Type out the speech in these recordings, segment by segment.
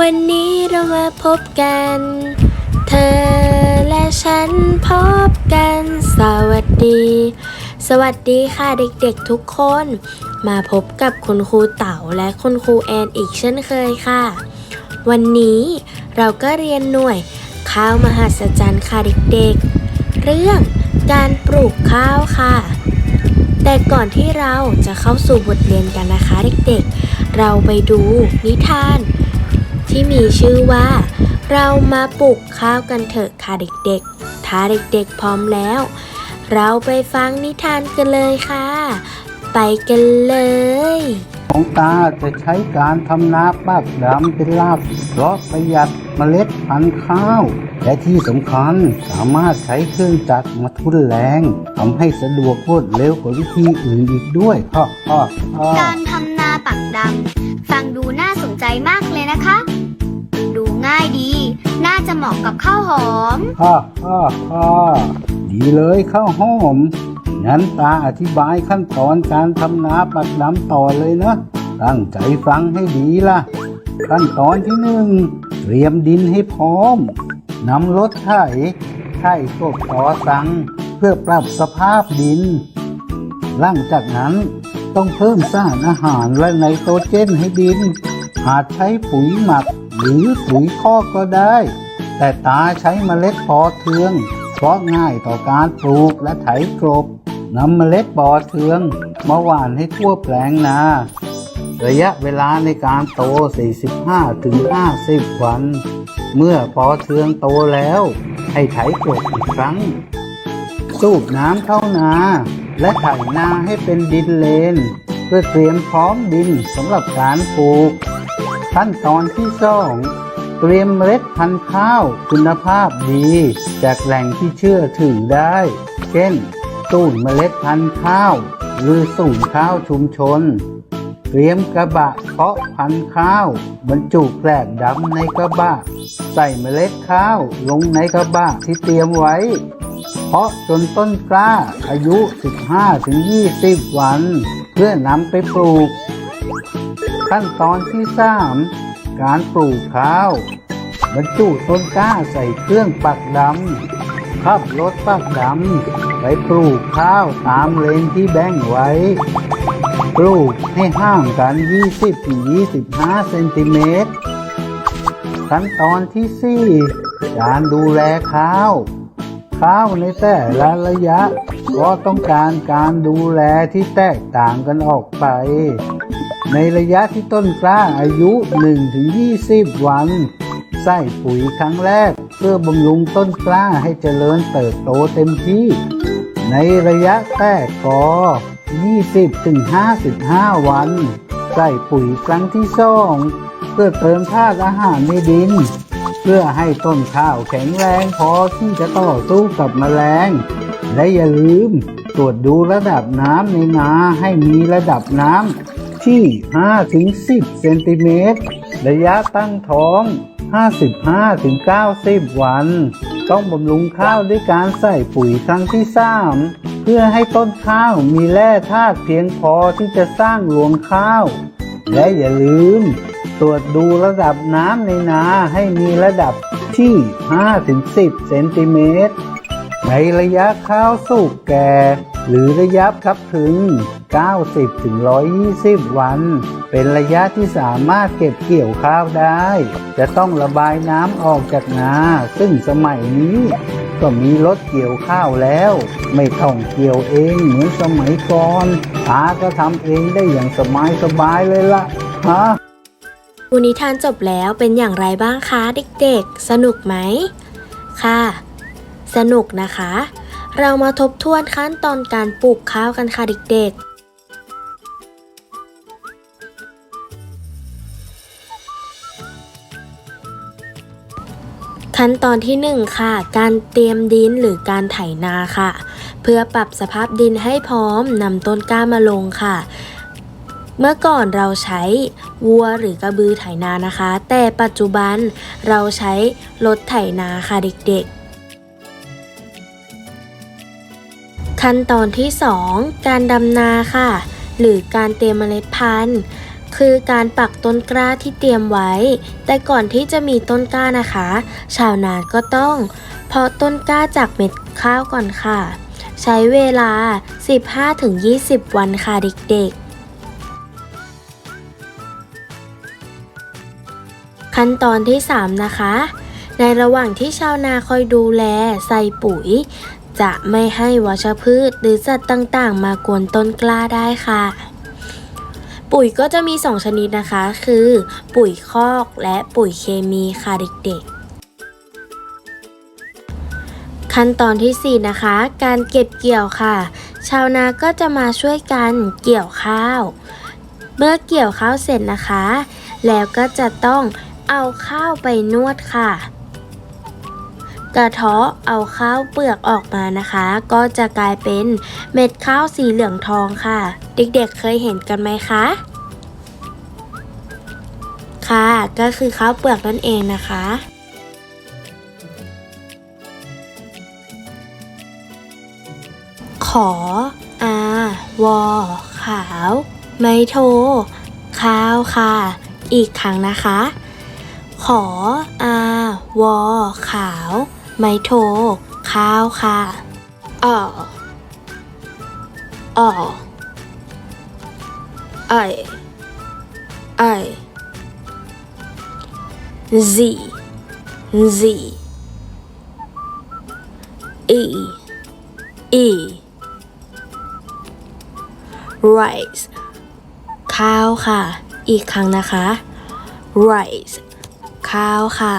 วัสดีวันนี้เรามาพบกัน เธอและฉันพบกัน สวัสดี สวัสดีค่ะเด็กๆทุกคน มาพบกับคุณครูเต๋าและคุณครูแอนอีกเช่นเคยค่ะ วันนี้เราก็เรียนหน่วยข้าวมหัศจรรย์ค่ะเด็กๆ เรื่องการปลูกข้าวค่ะ แต่ก่อนที่เราจะเข้าสู่บทเรียนกันนะคะเด็กๆ เราไปดูนิทาน ที่มีชื่อว่า เรามาปลูกข้าวกันเถอะค่ะเด็กๆ ถ้าเด็กๆพร้อมแล้ว เราไปฟังนิทานกันเลยค่ะ ไปกันเลยของตาจะใช้การทำนาปากดำเป็นลาบเพราะประหยัดเมล็ดพันธุ์ข้าว และที่สำคัญสามารถใช้เครื่องจักรมาทุนแรงทำให้สะดวกรวดเร็วกว่าวิธีอื่นอีกด้วยพ่อพ่อพ่อการทำนาปักดำฟังดูน่าสนใจมากเลยนะคะดู ง่ายดี น่าจะเหมาะกับข้าวหอมพ่อพ่อพ่อดีเลยข้าวหอม งั้นตาอธิบายขั้นตอนการทำนาปักดำต่อเลยนะ ตั้งใจฟังให้ดีล่ะ ขั้นตอนที่หนึ่ง เตรียมดินให้พร้อมนำรถไถไถกตอสัง เพื่อปรับสภาพดิน หลังจากนั้นต้องเพิ่มสารอาหารและไนโตรเจนให้ดิน อาจใช้ปุ๋ยหมัก หรือปุ๋ยคอกก็ได้ แต่ตาใช้เมล็ดปอเทือง เพราะง่ายต่อการปลูกและไถกลบนำเมล็ดปอเทืองมาหว่านให้ทั่วแปลงนา ระยะเวลาในการโต 45ถึง50 วัน เมื่อปอเทืองโตแล้ว ให้ไถกลบอีกครั้ง สูบน้ำเข้านา และไถนาให้เป็นดินเลน เพื่อเตรียมพร้อมดินสำหรับการปลูก ขั้นตอนที่สองเตรียมเมล็ดพันธุ์ข้าวคุณภาพดี จากแหล่งที่เชื่อถือได้ เช่นศูนย์เมล็ดพันธุ์ข้าว หรือศูนย์ข้าวชุมชน เตรียมกระบะเพาะพันธุ์ข้าวบรรจุแกลบดำในกระบะ ใส่เมล็ดข้าวลงในกระบะที่เตรียมไว้ เพาะจนต้นกล้าอายุ 15-20 วัน เพื่อนำไปปลูก ขั้นตอนที่ 3 การปลูกข้าว บรรจุต้นกล้าใส่เครื่องปักดำขับรถปักดำไปปลูกข้าวตามเลนที่แบ่งไว้ ปลูกให้ห่างกัน 20-25 เซนติเมตร ขั้นตอนที่ 4 การดูแลข้าวข้าวในแต่ละระยะ ก็ต้องการการดูแลที่แตกต่างกันออกไป ในระยะที่ต้นกล้าอายุ 1-20 วัน ใส่ปุ๋ยครั้งแรก เพื่อบำรุงต้นกล้าให้เจริญเติบโตเต็มที่ ในระยะแตกกอ20-55 วัน ใส่ปุ๋ยครั้งที่สองเพื่อเติมธาตุอาหารในดิน เพื่อให้ต้นข้าวแข็งแรงพอที่จะต่อสู้กับแมลง และอย่าลืมตรวจดูระดับน้ำในนาให้มีระดับน้ำ ที่ 5-10 เซนติเมตร ระยะตั้งท้อง 55-90 วัน ต้องบำรุงข้าวด้วยการใส่ปุ๋ยครั้งที่ 3 เพื่อให้ต้นข้าวมีแร่ธาตุเพียงพอที่จะสร้างรวงข้าว และอย่าลืม ตรวจดูระดับน้ำในนาให้มีระดับที่ 5-10 เซนติเมตรในระยะข้าวสุกแก่ หรือระยะครับถึง 90-120 วัน เป็นระยะที่สามารถเก็บเกี่ยวข้าวได้ จะต้องระบายน้ำออกจากนาซึ่งสมัยนี้ ก็มีรถเกี่ยวข้าวแล้ว ไม่ต้องเกี่ยวเองเหมือนสมัยก่อนตาก็ทำเองได้อย่างสบายสบายๆเลยละฮะดูนิทานจบแล้วเป็นอย่างไรบ้างคะเด็กๆ สนุกไหม ค่ะ สนุกนะคะ เรามาทบทวนขั้นตอนการปลูกข้าวกันค่ะเด็กๆขั้นตอนที่หนึ่งค่ะ การเตรียมดินหรือการไถนาค่ะ เพื่อปรับสภาพดินให้พร้อมนำต้นกล้ามาลงค่ะ เมื่อก่อนเราใช้วัวหรือกระบือไถนานะคะ แต่ปัจจุบันเราใช้รถไถนาค่ะเด็กๆ ขั้นตอนที่ 2 การดำนาค่ะ หรือการเตรียมเมล็ดพันธุ์ คือการปักต้นกล้าที่เตรียมไว้ แต่ก่อนที่จะมีต้นกล้านะคะ ชาวนาก็ต้อง เพาะต้นกล้าจากเม็ดข้าวก่อนค่ะ ใช้เวลา 15-20 วันค่ะเด็กๆขั้นตอนที่ 3 นะคะ ในระหว่างที่ชาวนาคอยดูแลใส่ปุ๋ย จะไม่ให้วัชพืชหรือสัตว์ต่างๆ มากวนต้นกล้าได้ค่ะ ปุ๋ยก็จะมี 2 ชนิดนะคะ คือ ปุ๋ยคอกและปุ๋ยเคมีค่ะเด็กๆ ขั้นตอนที่ 4 นะคะ การเก็บเกี่ยวค่ะ ชาวนาก็จะมาช่วยกันเกี่ยวข้าว เมื่อเกี่ยวข้าวเสร็จนะคะ แล้วก็จะต้องเอาข้าวไปนวดค่ะ กระเทาะเอาข้าวเปลือกออกมานะคะ ก็จะกลายเป็นเม็ดข้าวสีเหลืองทองค่ะ เด็กๆเคยเห็นกันไหมคะ ค่ะ ก็คือข้าวเปลือกนั่นเองนะคะขอ อา วอ ขาว ไม่โทข้าวค่ะ อีกครั้งนะคะ ขอ อา วอ ขาว ไม่โท ข้าวค่ะอ่ออ่อไอไอ Z Z E E rice ข้าวค่ะ อีกครั้งนะคะ rice ข้าวค่ะ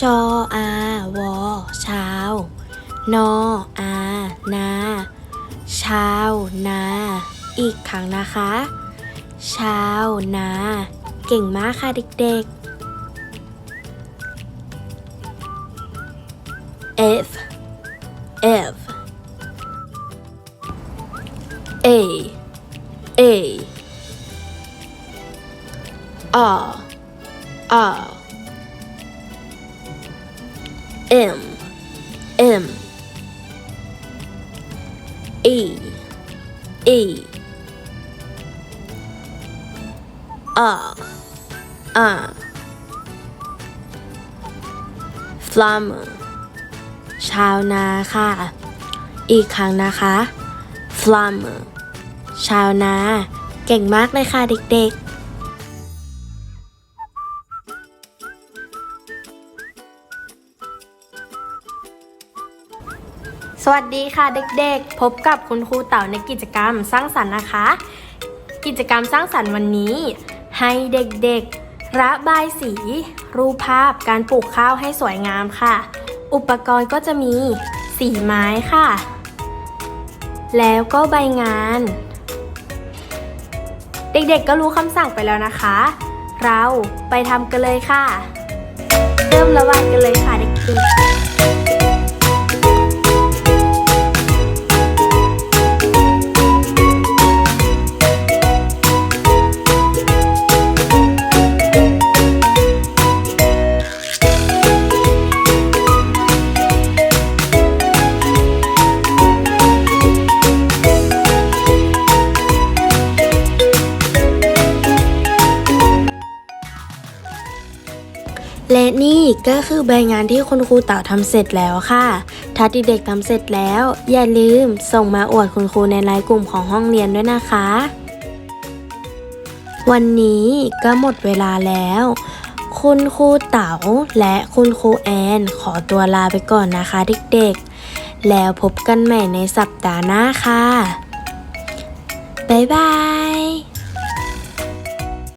ชออาวอเช้านออานาเช้านา อีกครั้งนะคะเช้านา เก่งมากค่ะเด็กๆ F F A A R R M M E E R R Farmer ชาวนาค่ะ อีกครั้งนะคะ Farmer ชาวนา เก่งมากเลยค่ะเด็กๆ วัสดีค่ะเด็กๆ พบกับคุณครูเต่าในกิจกรรมสร้างสรรค์นะคะ กิจกรรมสร้างสรรค์วันนี้ ให้เด็กๆ ระบายสี รูปภาพการปลูกข้าวให้สวยงามค่ะ อุปกรณ์ก็จะมีสีไม้ค่ะ แล้วก็ใบงาน เด็กๆก็รู้คำสั่งไปแล้วนะคะ เราไปทำกันเลยค่ะ เริ่มระบายกันเลยค่ะเด็กๆ และนี่ก็คือใบงานที่คุณครูเต่าทำเสร็จแล้วค่ะ ถ้าเด็กๆทำเสร็จแล้ว อย่าลืมส่งมาอวดคุณครูในไลน์กลุ่มของห้องเรียนด้วยนะคะ วันนี้ก็หมดเวลาแล้ว คุณครูเต๋าและคุณครูแอนขอตัวลาไปก่อนนะคะ เด็กๆ แล้วพบกันใหม่ในสัปดาห์หน้าค่ะ บ๊ายบาย